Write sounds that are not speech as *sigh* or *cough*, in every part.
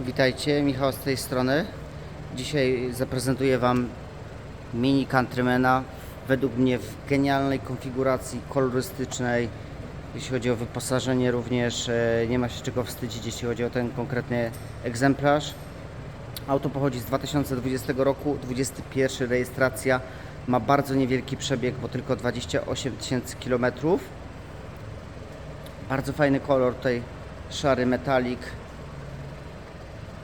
Witajcie, Michał z tej strony. Dzisiaj zaprezentuję Wam mini Countrymana według mnie w genialnej konfiguracji kolorystycznej. Jeśli chodzi o wyposażenie również e, nie ma się czego wstydzić, jeśli chodzi o ten konkretny egzemplarz. Auto pochodzi z 2020 roku, 21 rejestracja, ma bardzo niewielki przebieg, bo tylko 28 tysięcy kilometrów. Bardzo fajny kolor tutaj, szary metalik.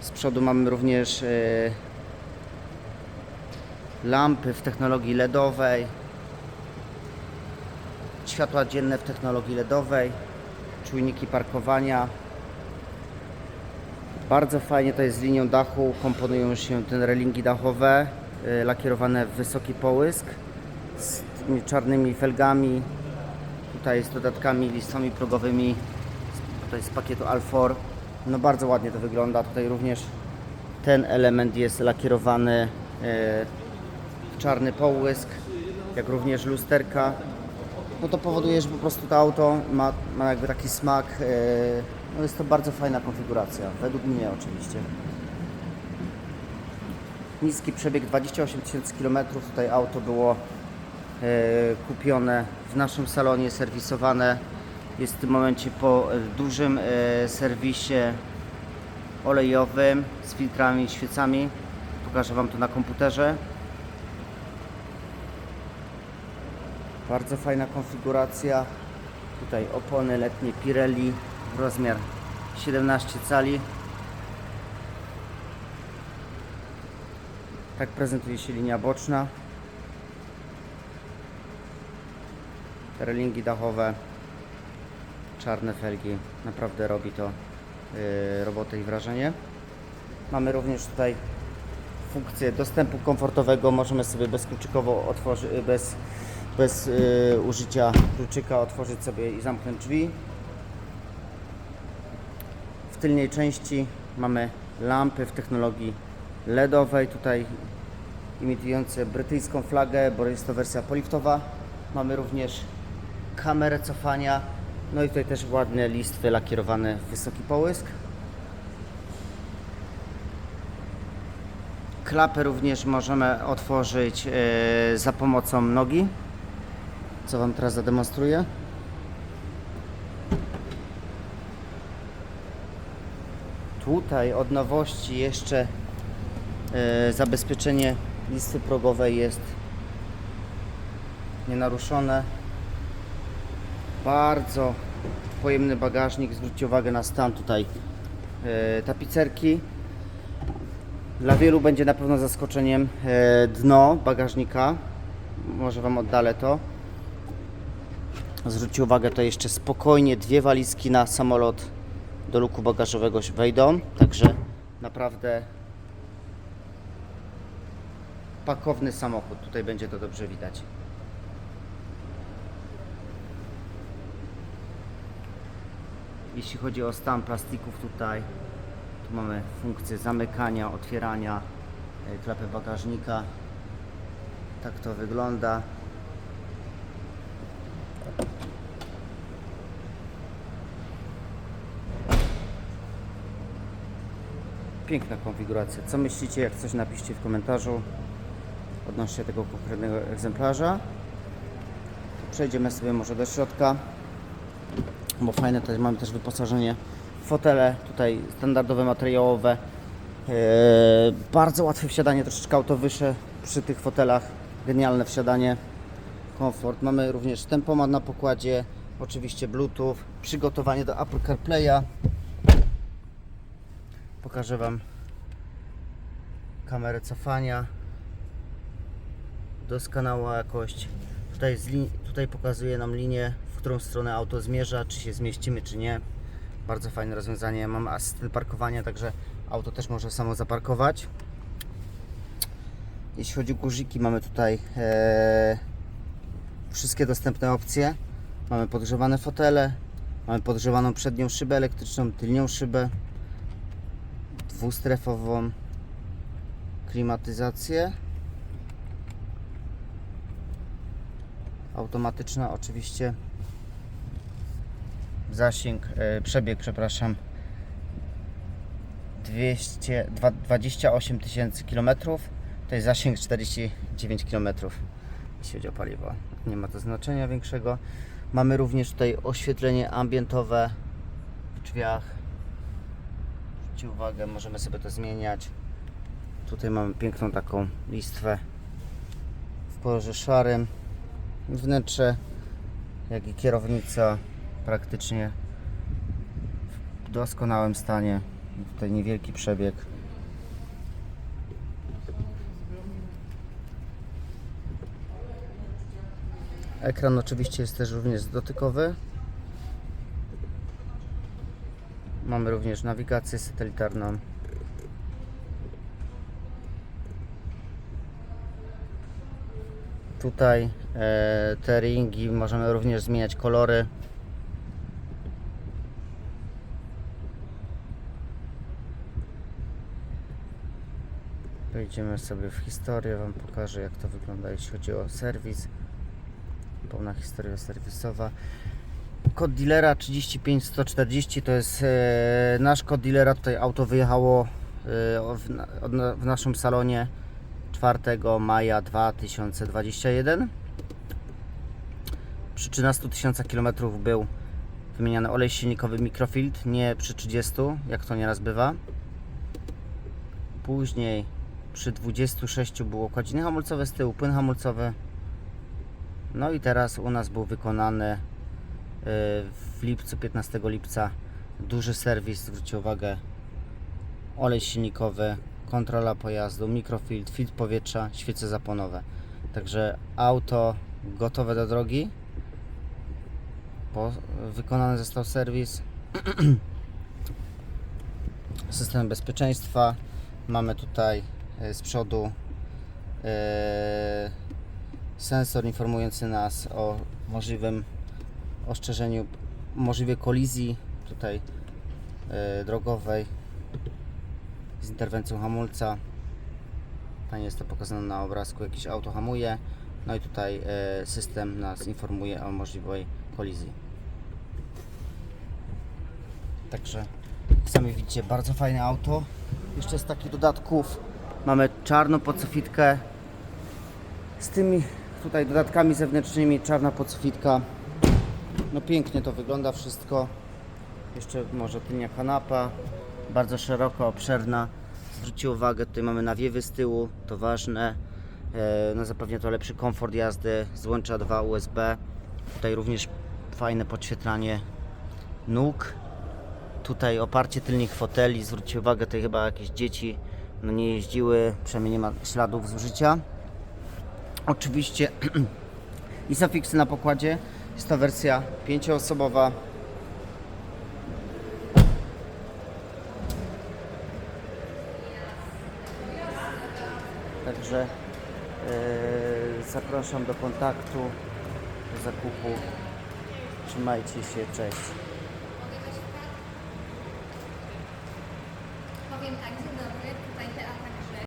Z przodu mamy również e, lampy w technologii LEDowej, światła dzienne w technologii LEDowej, czujniki parkowania. Bardzo fajnie jest z linią dachu, komponują się te relingi dachowe, e, lakierowane w wysoki połysk z tymi czarnymi felgami, tutaj z dodatkami listwami progowymi, tutaj z pakietu Alfor. No bardzo ładnie to wygląda. Tutaj również ten element jest lakierowany e, w czarny połysk, jak również lusterka. No to powoduje, że po prostu to auto ma, ma jakby taki smak. e, No jest to bardzo fajna konfiguracja, według mnie oczywiście. Niski przebieg 28 tysięcy km. Tutaj auto było e, kupione w naszym salonie, serwisowane. Jest w tym momencie po e, dużym e, serwisie olejowym z filtrami i świecami. Pokażę Wam to na komputerze. Bardzo fajna konfiguracja. Tutaj opony letnie Pirelli, rozmiar 17 cali. Tak prezentuje się linia boczna. Relingi dachowe, czarne felgi. Naprawdę robi to yy, robotę i wrażenie. Mamy również tutaj funkcję dostępu komfortowego. Możemy sobie bezkluczykowo otworzyć, bez, bez yy, użycia kluczyka otworzyć sobie i zamknąć drzwi. W tylnej części mamy lampy w technologii LEDowej, tutaj imitujące brytyjską flagę, bo jest to wersja poliftowa. Mamy również kamerę cofania, no i tutaj też ładne listwy lakierowane w wysoki połysk. Klapę również możemy otworzyć e, za pomocą nogi, co Wam teraz zademonstruję. Tutaj od nowości jeszcze e, zabezpieczenie listy progowej jest nienaruszone. Bardzo pojemny bagażnik. Zwróćcie uwagę na stan tutaj e, tapicerki. Dla wielu będzie na pewno zaskoczeniem e, dno bagażnika. Może Wam oddalę to. Zwróćcie uwagę, to jeszcze spokojnie dwie walizki na samolot do luku bagażowego wejdą. Także naprawdę pakowny samochód. Tutaj będzie to dobrze widać. Jeśli chodzi o stan plastików tutaj, tu mamy funkcję zamykania, otwierania e, klapy bagażnika. Tak to wygląda. Piękna konfiguracja. Co myślicie? Jak coś napiszcie w komentarzu odnośnie tego konkretnego egzemplarza. Przejdziemy sobie może do środka bo fajne tutaj mamy też wyposażenie fotele tutaj standardowe materiałowe. Eee, bardzo łatwe wsiadanie troszeczkę auto wyższe przy tych fotelach genialne wsiadanie komfort. Mamy również tempomat na pokładzie oczywiście bluetooth przygotowanie do Apple CarPlaya. Pokażę Wam kamerę cofania. Doskonała jakość. Tutaj, tutaj pokazuje nam linię, którą stronę auto zmierza, czy się zmieścimy, czy nie. Bardzo fajne rozwiązanie. Mam asystent parkowania, także auto też może samo zaparkować. Jeśli chodzi o guziki, mamy tutaj e, wszystkie dostępne opcje. Mamy podgrzewane fotele, mamy podgrzewaną przednią szybę elektryczną, tylnią szybę, dwustrefową klimatyzację. automatyczna oczywiście zasięg, e, przebieg, przepraszam 200, dwa- 28 tysięcy kilometrów. To jest zasięg 49 kilometrów, jeśli chodzi o paliwo. Nie ma to znaczenia większego. Mamy również tutaj oświetlenie ambientowe w drzwiach. Zwróćcie uwagę, możemy sobie to zmieniać. Tutaj mamy piękną taką listwę w kolorze szarym. Wnętrze, jak i kierownica praktycznie w doskonałym stanie. Tutaj niewielki przebieg. Ekran oczywiście jest też również dotykowy. Mamy również nawigację satelitarną. Tutaj e, te ringi możemy również zmieniać kolory. Wejdziemy sobie w historię, Wam pokażę jak to wygląda jeśli chodzi o serwis. Pełna historia serwisowa. Kod dealera 35140 to jest e, nasz kod dealera. Tutaj auto wyjechało e, w, od, w naszym salonie 4 maja 2021. Przy 13 tysiącach kilometrów był wymieniany olej silnikowy Microfield, nie przy 30, jak to nieraz bywa. Później przy 26 było kładziny hamulcowe z tyłu, płyn hamulcowy. No i teraz u nas był wykonany y, w lipcu, 15 lipca duży serwis, zwróćcie uwagę, olej silnikowy, kontrola pojazdu, mikrofiltr, filtr powietrza, świece zapłonowe. Także auto gotowe do drogi. Po, wykonany został serwis. *clears throat* System bezpieczeństwa. Mamy tutaj z przodu e, sensor informujący nas o możliwym ostrzeżeniu, możliwej kolizji tutaj e, drogowej z interwencją hamulca. Fajnie jest to pokazane na obrazku, jakieś auto hamuje. No i tutaj e, system nas informuje o możliwej kolizji. Także sami widzicie, bardzo fajne auto. Jeszcze z takich dodatków mamy czarną podsufitkę z tymi tutaj dodatkami zewnętrznymi, czarna podsufitka. No pięknie to wygląda wszystko. Jeszcze może tylnia kanapa, bardzo szeroka, obszerna. Zwróćcie uwagę, tutaj mamy nawiewy z tyłu, to ważne. E, No zapewnia to lepszy komfort jazdy, złącza 2 USB. Tutaj również fajne podświetlanie nóg. Tutaj oparcie tylnych foteli, zwróćcie uwagę, tutaj chyba jakieś dzieci no nie jeździły, przynajmniej nie ma śladów zużycia. Oczywiście *clears throat* Isofixy na pokładzie. Jest to wersja pięcioosobowa. Także e, zapraszam do kontaktu, do zakupu. Trzymajcie się, cześć.